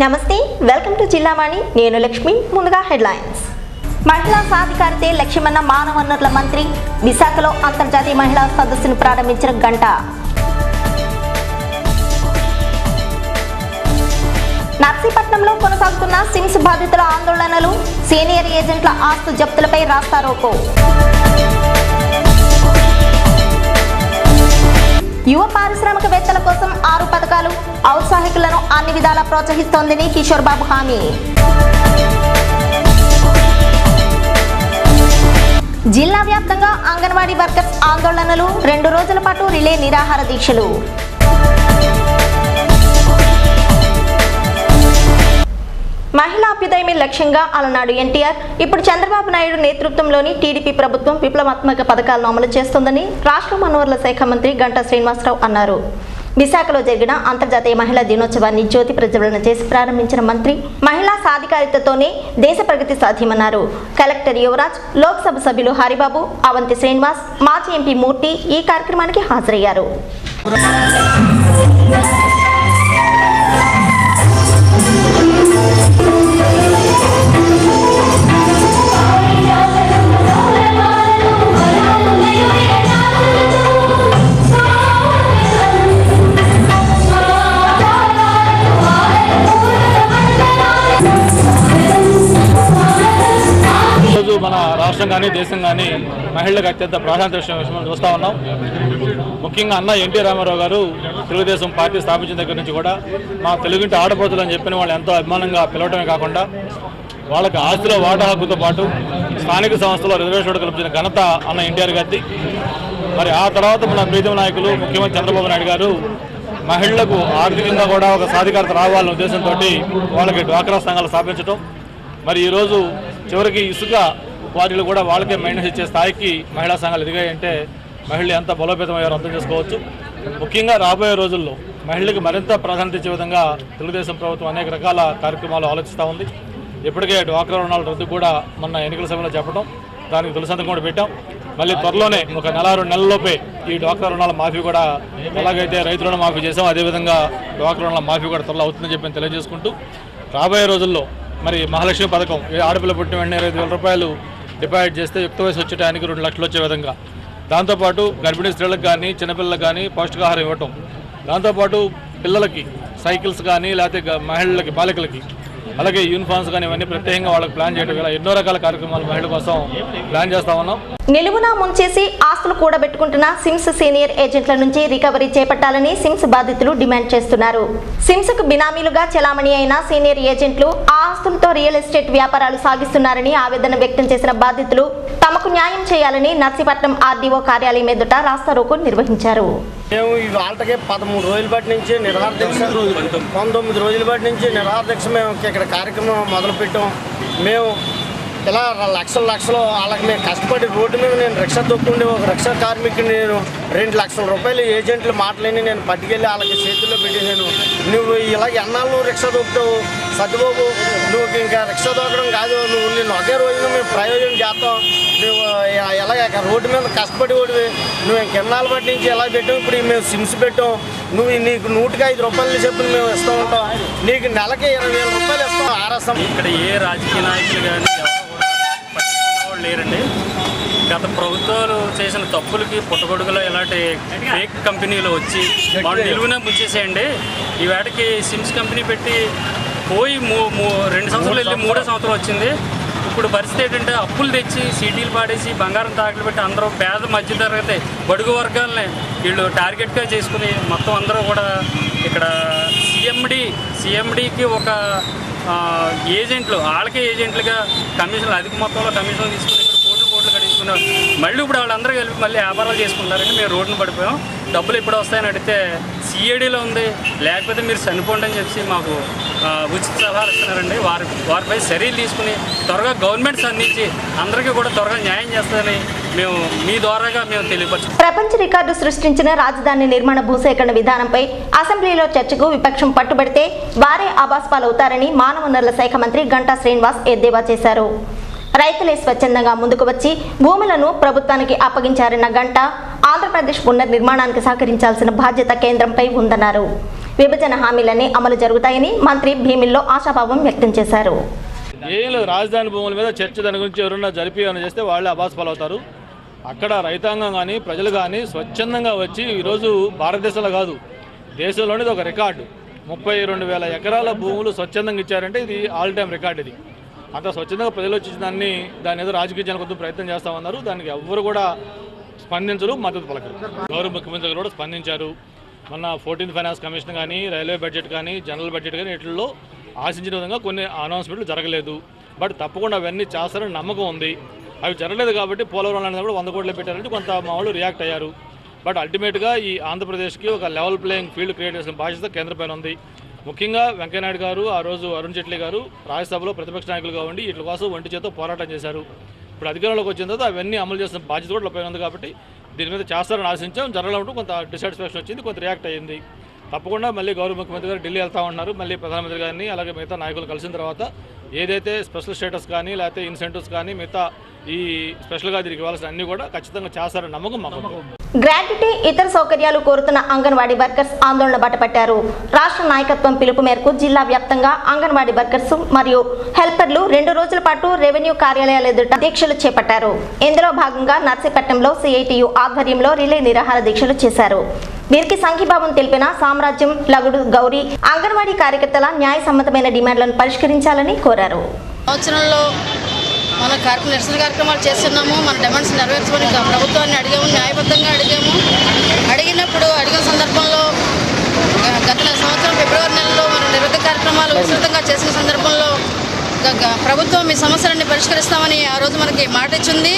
నమస్తే welcome to Jillavani నేను లక్ష్మి ముందుగా హెడ్లైన్స్ మహిళా సాధికారితే లక్ష్యమన్న మానవ వనరుల మంత్రి. విశాఖలో అంతర్జాతీయ మహిళా సదస్సును ప్రారంభించిన గంట. నర్సీపట్నంలో కొనసాగుతున్న సిమ్స్ బాధితుల ఆందోళనలు. సీనియర్ ఏజెంట్ల ఆస్తు జప్తులపై రాస్తారోకో. యువ పారిశ్రామికవేత్తల కోసం ఆరు పథకాలు ఔత్సాహికులను అన్ని విధాలా ప్రోత్సహిస్తోందని కిషోర్ బాబు హామీ. జిల్లా వ్యాప్తంగా అంగన్వాడీ వర్కర్స్ ఆందోళనలు రెండు రోజుల పాటు రిలే నిరాహార దీక్షలు. మహిళా అభ్యుదయమే లక్ష్యంగా అలనాడు ఎన్టీఆర్. ఇప్పుడు చంద్రబాబు నాయుడు నేతృత్వంలోని టీడీపీ ప్రభుత్వం విప్లవాత్మక పథకాలను అమలు చేస్తోందని రాష్ట్ర మనోహర్ల శాఖ మంత్రి గంటా శ్రీనివాసరావు అన్నారు. విశాఖలో జరిగిన అంతర్జాతీయ మహిళా దినోత్సవాన్ని జ్యోతి ప్రజ్వలన చేసి ప్రారంభించిన మంత్రి మహిళా సాధికారితతోనే దేశ ప్రగతి సాధ్యమన్నారు. కలెక్టర్ యువరాజ్ లోక్సభ సభ్యులు హరిబాబు అవంతి శ్రీనివాస్ మాజీ ఎంపీ మూర్తి ఈ కార్యక్రమానికి హాజరయ్యారు. రాష్ట్రం కానీ దేశం కానీ మహిళలకు అత్యంత ప్రాధాన్యత విషయం చూస్తూ ఉన్నాం. ముఖ్యంగా అన్న ఎన్టీ రామారావు గారు తెలుగుదేశం పార్టీ స్థాపించిన దగ్గర నుంచి కూడా మా తెలుగుంటి ఆడపోతులు అని చెప్పిన వాళ్ళు ఎంతో అభిమానంగా పిలవటమే కాకుండా వాళ్ళకి ఆస్తిలో వాటా హక్కుతో పాటు స్థానిక సంస్థలో రిజర్వేషన్ కల్పించిన ఘనత అన్న ఎన్టీఆర్ గారిది. మరి ఆ తర్వాత మన ప్రీతం నాయకులు ముఖ్యమంత్రి చంద్రబాబు నాయుడు గారు మహిళలకు ఆర్థికంగా కూడా ఒక సాధికారత రావాలనే ఉద్దేశంతో వాళ్ళకి డ్వాక్రా సంఘాలు స్థాపించడం మరి ఈరోజు చివరికి ఇసుక వారిలో కూడా వాళ్ళకే మెయింటెనెన్స్ ఇచ్చే స్థాయికి మహిళా సంఘాలు ఎదిగాయంటే మహిళలు ఎంత బలోపేతమయ్యారో అర్థం చేసుకోవచ్చు. ముఖ్యంగా రాబోయే రోజుల్లో మహిళలకు మరింత ప్రాధాన్యత ఇచ్చే విధంగా తెలుగుదేశం ప్రభుత్వం అనేక రకాల కార్యక్రమాలు ఆలోచిస్తూ ఉంది. ఇప్పటికే డ్వాక్రా రుణాల రద్దు కూడా మొన్న ఎన్నికల సమయంలో చెప్పడం దానికి తొలిసంతకం కూడా పెట్టాం. మళ్ళీ త్వరలోనే ఒక నెల రెండు నెలల్లోపే ఈ డ్వాక్రా రుణాల మాఫీ కూడా ఎలాగైతే రైతు రుణ మాఫీ చేసాం అదేవిధంగా డ్వాక్రా రుణాల మాఫీ కూడా త్వరలో అవుతుందని చెప్పి తెలియజేసుకుంటూ రాబోయే రోజుల్లో మరి మహాలక్ష్మి పథకం ఆడపిల్ల పుట్టిన వెంటనే ఇరవై వేల రూపాయలు డిపాజిట్ చేస్తే యుక్త వయసు వచ్చే టయానికి రెండు లక్షలు వచ్చే విధంగా. దాంతోపాటు గర్భిణీ స్త్రీలకు కానీ చిన్నపిల్లలకు కానీ పౌష్టికాహారం ఇవ్వటం. దాంతోపాటు పిల్లలకి సైకిల్స్ కానీ లేకపోతే మహిళలకి బాలికలకి. అలాగే యూనిఫామ్స్ కానీ ఇవన్నీ ప్రత్యేకంగా వాళ్ళకి ప్లాన్ చేయడం ఇలా ఎన్నో రకాల కార్యక్రమాలు మహిళల కోసం ప్లాన్ చేస్తా ఉన్నాం. నిలువునా ముంచేసి ఆస్తులు కూడబెట్టుకుంటున్న సిమ్స్ సీనియర్ ఏజెంట్ల నుంచి రికవరీ చేపట్టాలని సిమ్స్ బాధితులు డిమాండ్ చేస్తున్నారు. సిమ్స్కు బినామీలుగా చెలామణి అయిన సీనియర్ ఏజెంట్లు ఆ ఆస్తులతో రియల్ ఎస్టేట్ వ్యాపారాలు సాగిస్తున్నారని ఆవేదన వ్యక్తం చేసిన బాధితులు తమకు న్యాయం చేయాలని నర్సీపట్నం ఆర్డీఓ కార్యాలయం ఎదుట రాస్తారోకు నిర్వహించారు. మేము ఈ వాళ్ళకి పదమూడు రోజుల బట్టి నుంచి నిరహార పంతొమ్మిది రోజుల బట్టి నుంచి నిరహార మేము ఇక్కడ కార్యక్రమం మొదలుపెట్టాం. మేము ఇలా లక్షల లక్షలు వాళ్ళకి మేము కష్టపడి రోడ్డు మీద నేను రిక్షా తొక్కుండే ఒక రిక్షా కార్మికుని నేను రెండు లక్షల రూపాయలు ఏజెంట్లు మాట్లాడి నేను పట్టుకెళ్ళి వాళ్ళకి చేతుల్లో పెట్టేసాను నువ్వు ఇలాగ ఎన్నాళ్ళు నువ్వు రిక్షా తొక్కుతావు సత్యబాబు నువ్వు ఇంకా రిక్షా తొక్కడం కాదు. నువ్వు నేను ఒకే రోజున మేము ప్రయోజనం చేస్తాం. నువ్వు ఎలాగ రోడ్డు మీద కష్టపడి ఓడివి. నువ్వు ఇంకెన్నాళ్ళ బట్టి నుంచి ఎలా పెట్టావు? ఇప్పుడు మేము సిమ్స్ పెట్టాం. నువ్వు నీకు నూటికి ఐదు రూపాయలు చెప్పి మేము ఇస్తూ ఉంటాం. నీకు నెలకి ఇరవై వేల రూపాయలు ఇస్తాం. ఆర్ఎస్ఎం ఇక్కడ ఏ రాజకీయ నాయకులు కానీ వాళ్ళు లేరండి. గత ప్రభుత్వాలు చేసిన తప్పులకి పుట్టగొడుగులో ఇలాంటి ఫేక్ కంపెనీలు వచ్చి వాళ్ళు నిలువునే ముంచేసేయండి. ఈ వేటకి సిమ్స్ కంపెనీ పెట్టి పోయి మూ రెండు సంవత్సరాలు వెళ్ళి మూడో సంవత్సరం వచ్చింది. ఇప్పుడు పరిస్థితి ఏంటంటే అప్పులు తెచ్చి సిటీలు పాడేసి బంగారం తాకలు పెట్టి అందరూ పేద మధ్యతరగతి బడుగు వర్గాలని వీళ్ళు టార్గెట్గా చేసుకుని మొత్తం అందరూ కూడా ఇక్కడ సిఎండి సిఎండికి ఒక ఏజెంట్లు వాళ్ళకే ఏజెంట్లుగా కమిషన్లు అధిక మొత్తంలో కమిషన్లు తీసుకుని ఇక్కడ కోట్లు కోట్లు కట్టించుకున్నారు. మళ్ళీ ఇప్పుడు వాళ్ళందరూ కలిపి మళ్ళీ వ్యాపారాలు చేసుకుంటారని మేము రోడ్డును పడిపోయాం. డబ్బులు ఎప్పుడు వస్తాయని అడిగితే సిఐడిలో ఉంది. లేకపోతే మీరు చనిపోండి అని చెప్పి మాకు ఉచిత సలహాలు ఇస్తున్నారండి. వారి వారిపై చర్యలు తీసుకుని త్వరగా గవర్నమెంట్ అందించి అందరికీ కూడా త్వరగా న్యాయం చేస్తుందని మేము మీ ద్వారాగా మేము తెలియపరచు ప్రపంచ రికార్డు సృష్టించిన రాజధాని నిర్మాణ భూసేకరణ విధానంపై అసెంబ్లీలో చర్చకు విపక్షం పట్టుబడితే వారే అబాస్పాలవుతారని మానవ వనరుల శాఖ మంత్రి గంటా శ్రీనివాస్ ఎద్దేవా చేశారు. రైతులే స్వచ్ఛందంగా ముందుకు వచ్చి భూములను ప్రభుత్వానికి అప్పగించారన్న గంట ఆంధ్రప్రదేశ్ పునర్నిర్మాణానికి సహకరించాల్సిన బాధ్యత కేంద్రంపై ఉందన్నారు. విభజన హామీలన్నీ అమలు జరుగుతాయని మంత్రి భీమిల్లో ఆశాభావం వ్యక్తం చేశారు. ఏం లేదు రాజధాని భూముల మీద చర్చ దాని గురించి ఎవరన్నా జరిపి అని చేస్తే వాళ్ళే అబాస్ పాలవుతారు. అక్కడ రైతాంగం కానీ ప్రజలు కానీ స్వచ్ఛందంగా వచ్చి ఈరోజు భారతదేశంలో కాదు దేశంలోనేది ఒక రికార్డు. ముప్పై రెండు వేల ఎకరాల భూములు స్వచ్ఛందంగా ఇచ్చారంటే ఇది ఆల్ టైమ్ రికార్డు ఇది. అంత స్వచ్ఛందంగా ప్రజలు వచ్చి దాన్ని దాని ఏదో రాజకీయ జనకొద్దు కొద్దిగా ప్రయత్నం చేస్తామన్నారు దానికి ఎవరు కూడా స్పందించరు మద్దతు పలకరు. గౌరవ ముఖ్యమంత్రి కూడా స్పందించారు. మొన్న ఫోర్టీన్త్ ఫైనాన్స్ కమిషన్ కానీ రైల్వే బడ్జెట్ కానీ జనరల్ బడ్జెట్ కానీ వీటిల్లో ఆశించిన విధంగా కొన్ని అనౌన్స్మెంట్లు జరగలేదు. బట్ తప్పకుండా అవన్నీ చేస్తారని నమ్మకం ఉంది. అవి జరగలేదు కాబట్టి పోలవరం అనేది కూడా వంద కోట్లు పెట్టారంటే కొంత మా వాళ్ళు రియాక్ట్ అయ్యారు. బట్ అల్టిమేట్గా ఈ ఆంధ్రప్రదేశ్కి ఒక లెవెల్ ప్లేయింగ్ ఫీల్డ్ క్రియేట్ చేసిన బాధ్యత కేంద్ర ఉంది. ముఖ్యంగా వెంకయ్యనాయుడు గారు ఆ రోజు అరుణ్ జైట్లీ గారు రాజ్యసభలో ప్రతిపక్ష నాయకులుగా ఉండి వీటి కోసం ఒంటి చేత పోరాటం చేశారు. ఇప్పుడు అధికారంలోకి వచ్చిన తర్వాత అవన్నీ అమలు చేసిన బాధ్యత కూడా పైన ఉంది కాబట్టి దీని మీద చేస్తారని ఆశించాం. జరగడం కొంత డిసాటిస్ఫాక్షన్ వచ్చింది కొంత రియాక్ట్ అయ్యింది. తప్పకుండా మళ్ళీ గౌరవ ముఖ్యమంత్రి గారు ఢిల్లీ వెళ్తా ఉన్నారు. మళ్ళీ ప్రధానమంత్రి గారిని అలాగే మిగతా నాయకులు కలిసిన తర్వాత ఏదైతే స్పెషల్ స్టేటస్ కానీ లేకపోతే ఇన్సెంటివ్స్ కానీ మిగతా ఈ స్పెషల్గా తిరిగి ఇవ్వాల్సిన అన్ని కూడా ఖచ్చితంగా చేస్తారని నమ్మకం మాకు గ్రాట్యుటీ ఇతర సౌకర్యాలు కోరుతున్న అంగన్వాడీ వర్కర్స్ ఆందోళన బాటపట్టారు. రాష్ట్ర నాయకత్వం పిలుపు మేరకు జిల్లా వ్యాప్తంగా అంగన్వాడీ వర్కర్స్ మరియు హెల్పర్లు రెండు రోజుల పాటు రెవెన్యూ కార్యాలయాల ఎదుట దీక్షలు చేపట్టారు. ఇందులో భాగంగా నర్సీపట్నంలో సిఐటియు ఆధ్వర్యంలో రిలే నిరాహార దీక్షలు చేశారు. వీరికి సంఘీభావం తెలిపిన సామ్రాజ్యం లగుడు గౌరీ అంగన్వాడీ కార్యకర్తల న్యాయ సమ్మతమైన డిమాండ్లను పరిష్కరించాలని కోరారు. సంవత్సరంలో మన కార్యక్రమ నిరసన కార్యక్రమాలు చేస్తున్నాము. మన డిమాండ్స్ నెరవేర్చుకొని ప్రభుత్వాన్ని అడిగాము న్యాయబద్ధంగా అడిగాము. అడిగినప్పుడు అడిగిన సందర్భంలో గత సంవత్సరం ఫిబ్రవరి నెలలో మనం నిరుద్ధ కార్యక్రమాలు విస్తృతంగా చేసిన సందర్భంలో గ- ప్రభుత్వం మీ సమస్యలన్నీ పరిష్కరిస్తామని ఆ రోజు మనకి మాట ఇచ్చింది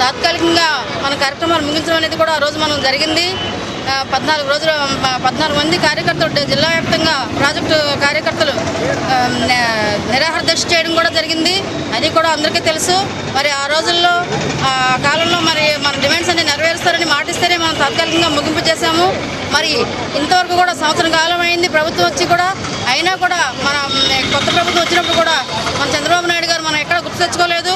తాత్కాలికంగా మన కార్యక్రమాలు ముగించడం అనేది కూడా ఆ రోజు మనం జరిగింది. పద్నాలుగు రోజులు పద్నాలుగు మంది కార్యకర్తలు జిల్లా వ్యాప్తంగా ప్రాజెక్టు కార్యకర్తలు నిరాహార దీక్ష చేయడం కూడా జరిగింది. అది కూడా అందరికీ తెలుసు. మరి ఆ రోజుల్లో ఆ కాలంలో మరి మన డిమాండ్స్ అన్ని నెరవేరుస్తారని మాటిస్తేనే మనం తాత్కాలికంగా ముగింపు చేశాము. మరి ఇంతవరకు కూడా సంవత్సరం కాలం అయింది. ప్రభుత్వం వచ్చి కూడా అయినా కూడా మన కొత్త ప్రభుత్వం వచ్చినప్పుడు కూడా మన చంద్రబాబు నాయుడు గారు మనం ఎక్కడ గుర్తు తెచ్చుకోలేదు.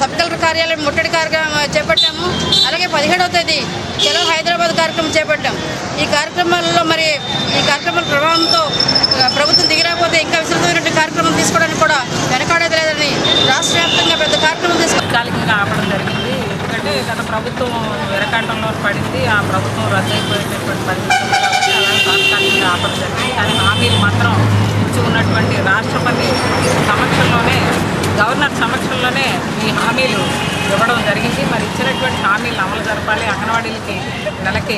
సబ్ కలెక్టర్ కార్యాలయం ముట్టడి కార్యక్రమం చేపట్టాము. అలాగే పదిహేడవ తేదీ చలో హైదరాబాద్ కార్యక్రమం చేపట్టాం. ఈ కార్యక్రమాల్లో మరి ఈ కార్యక్రమాల ప్రభావంతో ప్రభుత్వం దిగిరాకపోతే ఇంకా విస్తృతమైనటువంటి కార్యక్రమం తీసుకోవడానికి కూడా వెనకాడేది లేదని రాష్ట్ర వ్యాప్తంగా పెద్ద కార్యక్రమం తీసుకో ఆపడం జరిగింది. ఎందుకంటే గత ప్రభుత్వం వెనకాటంలో పడింది. ఆ ప్రభుత్వం రద్దయిపోయేటటువంటి పరిస్థితి కాబట్టి తాత్కాలికంగా ఆపడం జరిగింది. కానీ హామీలు మాత్రం ఇచ్చి ఉన్నటువంటి రాష్ట్రపతి సమక్షంలోనే గవర్నర్ సమక్షంలోనే ఈ హామీలు ఇవ్వడం జరిగింది. మరి ఇచ్చినటువంటి హామీలను అమలు జరపాలి. అంగన్వాడీలకి నెలకి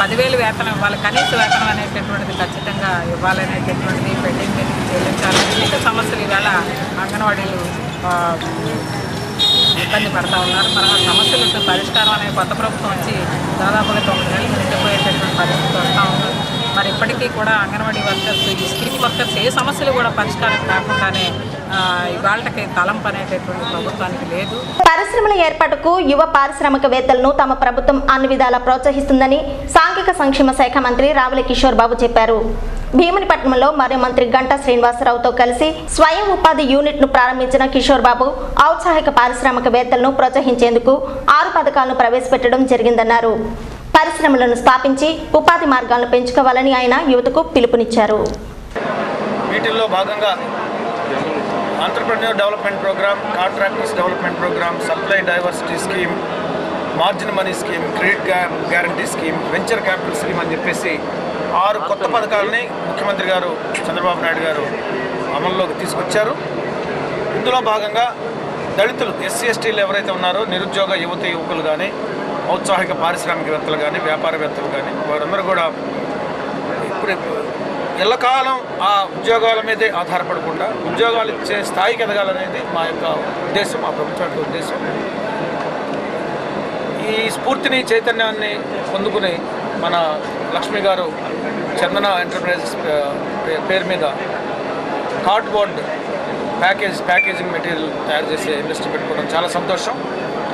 పదివేలు వేతనం ఇవ్వాలి. కనీస వేతనం అనేటటువంటిది ఖచ్చితంగా ఇవ్వాలనేటటువంటిది పెండింగ్ చెల్లించాలి. అనేక సమస్యలు ఈవేళ అంగన్వాడీలు ఇబ్బంది పడతా ఉన్నారు. మరి ఆ సమస్యలకు పరిష్కారం అనే కొత్త ప్రభుత్వం వచ్చి దాదాపుగా తొమ్మిది నెలలు నిండిపోయేటటువంటి పరిస్థితి వస్తూ ఉంది. మరి ఇప్పటికీ కూడా అంగన్వాడీ వర్కర్స్ ఈ స్కిల్ వర్కర్స్ ఏ సమస్యలు కూడా పరిష్కారం కాకుండానే ఇవాళకి తలంపు అనేటటువంటి ప్రభుత్వానికి లేదు. పరిశ్రమల ఏర్పాటుకు యువ పారిశ్రామికవేత్తలను తమ ప్రభుత్వం అన్ని విధాలా ప్రోత్సహిస్తుందని సాంఘిక సంక్షేమ శాఖ మంత్రి రావుల కిషోర్ బాబు చెప్పారు. భీమునిపట్నంలో మరో మంత్రి గంటా శ్రీనివాసరావుతో కలిసి స్వయం ఉపాధి యూనిట్ను ప్రారంభించిన కిషోర్ బాబు ఔత్సాహిక పారిశ్రామికవేత్తలను ప్రోత్సహించేందుకు ఆరు పథకాలను ప్రవేశపెట్టడం జరిగిందన్నారు. పరిశ్రమలను స్థాపించి ఉపాధి మార్గాలను పెంచుకోవాలని ఆయన యువతకు పిలుపునిచ్చారు. వీటిల్లో భాగంగా entrepreneur development programme contractors development programme supply diversity scheme margin money scheme credit guarantee scheme venture capital scheme అని చెప్పేసి ఆరు కొత్త పథకాలని ముఖ్యమంత్రి గారు చంద్రబాబు నాయుడు గారు అమల్లోకి తీసుకొచ్చారు. ఇందులో భాగంగా దళితులు ఎస్సీ ఎస్టీలు ఎవరైతే ఉన్నారో నిరుద్యోగ యువత యువకులు కానీ ఔత్సాహిక పారిశ్రామికవేత్తలు కానీ వ్యాపారవేత్తలు కానీ వారందరూ కూడా ఇప్పుడు ఎల్లకాలం ఆ ఉద్యోగాల మీదే ఆధారపడకుండా ఉద్యోగాలు ఇచ్చే స్థాయికి ఎదగాలనేది మా యొక్క ఉద్దేశం మా ప్రభుత్వానికి ఉద్దేశం. ఈ స్ఫూర్తిని చైతన్యాన్ని పొందుకుని మన లక్ష్మి గారు చందన ఎంటర్ప్రైజెస్ పే- పేరు మీద కార్డ్బోర్డ్ ప్యాకేజ్ ప్యాకేజింగ్ మెటీరియల్ తయారు చేసే ఇండస్ట్రీ పెట్టుకోవడం చాలా సంతోషం.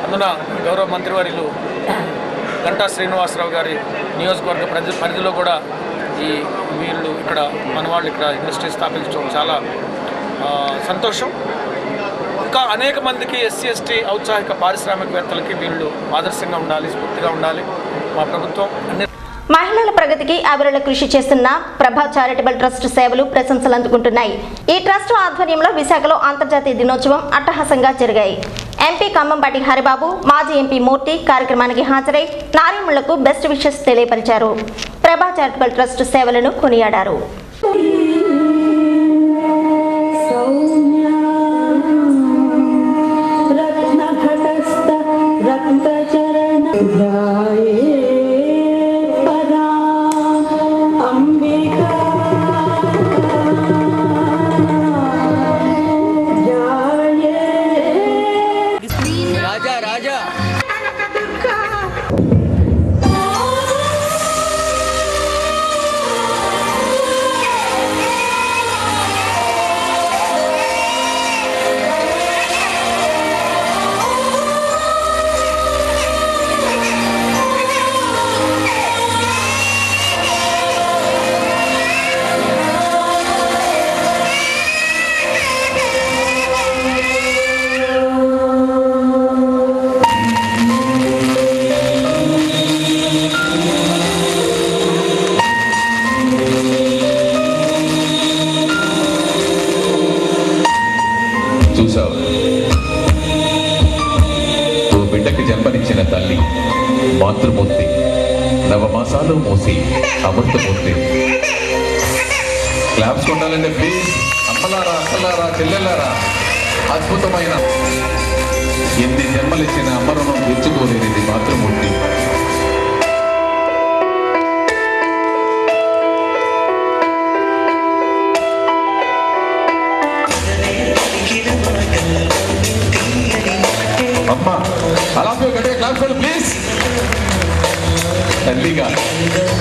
అందున గౌరవ మంత్రివర్యులు గంటా శ్రీనివాసరావు గారి నియోజకవర్గ పరిధి పరిధిలో కూడా ఈ వీళ్ళు ఇక్కడ మన వాళ్ళు ఇక్కడ ఇండస్ట్రీ స్థాపించడం చాలా సంతోషం. ఇంకా అనేక మందికి ఎస్సీ ఎస్టీ ఔత్సాహిక పారిశ్రామికవేత్తలకి వీళ్ళు ఆదర్శంగా ఉండాలి స్ఫూర్తిగా ఉండాలి. మా ప్రభుత్వం అన్ని మహిళల ప్రగతికి అవిరళ కృషి చేస్తున్న ప్రభా చారిటబుల్ ట్రస్ట్ సేవలు ప్రశంసలు అందుకుంటున్నాయి. ఈ ట్రస్ట్ ఆధ్వర్యంలో విశాఖలో అంతర్జాతీయ దినోత్సవం అట్టహాసంగా జరిగాయి. ఎంపీ ఖమ్మంపాటి హరిబాబు మాజీ ఎంపీ మూర్తి కార్యక్రమానికి హాజరై నారీముళ్ళకు బెస్ట్ విషెస్ తెలియపరిచారు. ప్రభా చారిటబుల్ ట్రస్ట్ సేవలను కొనియాడారు. మాతృమూర్తి నవమాసాలు మోసి అమృతమూర్తి. క్లాప్స్ కొట్టాలంటే ప్లీజ్ అమ్మలారా అక్కలారా చెల్లెల్లారా అద్భుతమైన ఎన్ని జన్మలిచ్చిన అమ్మరణం గుర్తుకోలేనిది మాతృమూర్తి. 一个。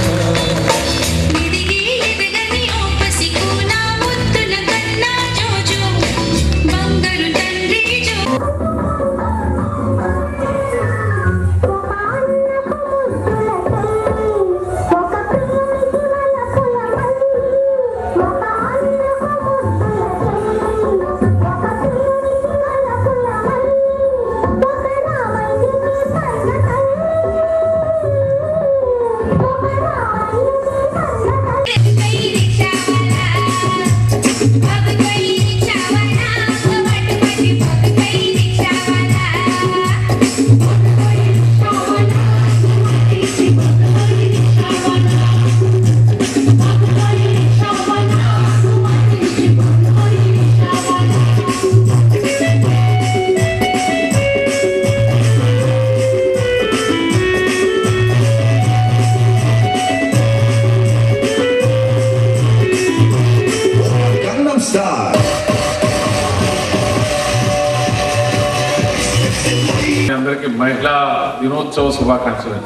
అందరికీ మహిళా దినోత్సవ శుభాకాంక్షలు.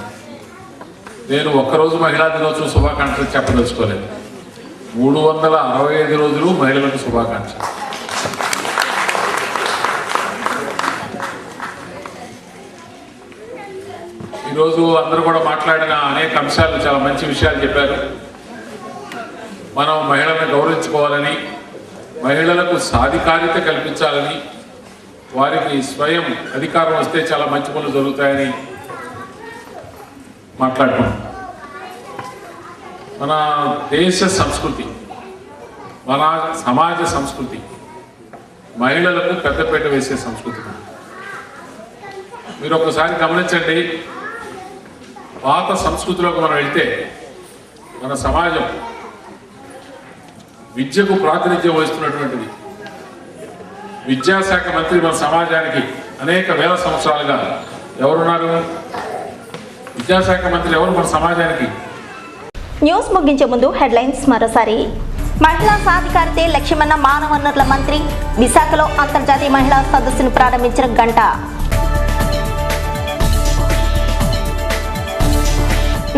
నేను ఒక్కరోజు మహిళా దినోత్సవ శుభాకాంక్షలు చెప్పదలుచుకోలేదు. మూడు వందల అరవై ఐదు రోజులు మహిళలకు శుభాకాంక్షలు. ఈరోజు అందరూ కూడా మాట్లాడిన అనేక అంశాలు చాలా మంచి విషయాలు చెప్పారు. మనం మహిళలను గౌరవించుకోవాలని మహిళలకు సాధికారిత కల్పించాలని వారికి స్వయం అధికారం వస్తే చాలా మంచి పనులు జరుగుతాయని మాట్లాడుకున్నాం. మన దేశ సంస్కృతి మన సమాజ సంస్కృతి మహిళలకు పెద్దపేట వేసే సంస్కృతి. మీరు ఒకసారి గమనించండి పాత సంస్కృతిలోకి మనం వెళ్తే మన సమాజం విద్యకు ప్రాతినిధ్యం వహిస్తున్నటువంటిది. విద్యాశాఖ మంత్రి మన సమాజానికి అనేక వేల సంవత్సరాలుగా ఎవరున్నారు? విద్యాశాఖ మంత్రి ఎవరు మన సమాజానికి? న్యూస్ ముగించే ముందు హెడ్లైన్స్ మరోసారి. మహిళా సాధికారితే లక్ష్మణ మానవ వనరుల మంత్రి విశాఖలో అంతర్జాతీయ మహిళా సదస్సును ప్రారంభించిన గంట.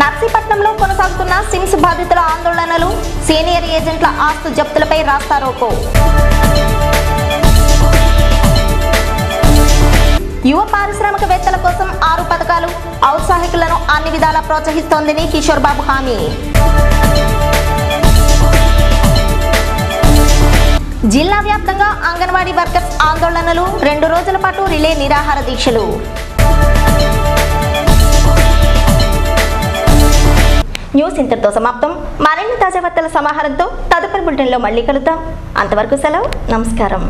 నర్సీపట్నంలో కొనసాగుతున్న సిమ్స్ బాధితుల ఆందోళనలు సీనియర్ ఏజెంట్ల ఆస్తు జప్తులపై రాస్తారోకో. యువ పారిశ్రామికవేత్తల కోసం ఆరు పథకాలు ఔత్సాహికులను అన్ని విధాలా ప్రోత్సహిస్తోందని కిషోర్ బాబు హామీ. జిల్లా వ్యాప్తంగా అంగన్వాడీ వర్కర్స్ ఆందోళనలు రెండు రోజుల పాటు రిలే నిరాహార దీక్షలు. న్యూస్ ఇంతటితో సమాప్తం. మరిన్ని తాజా వార్తల సమాహారంతో తదుపరి బులెటిన్లో మళ్ళీ కలుద్దాం. అంతవరకు సెలవు. నమస్కారం.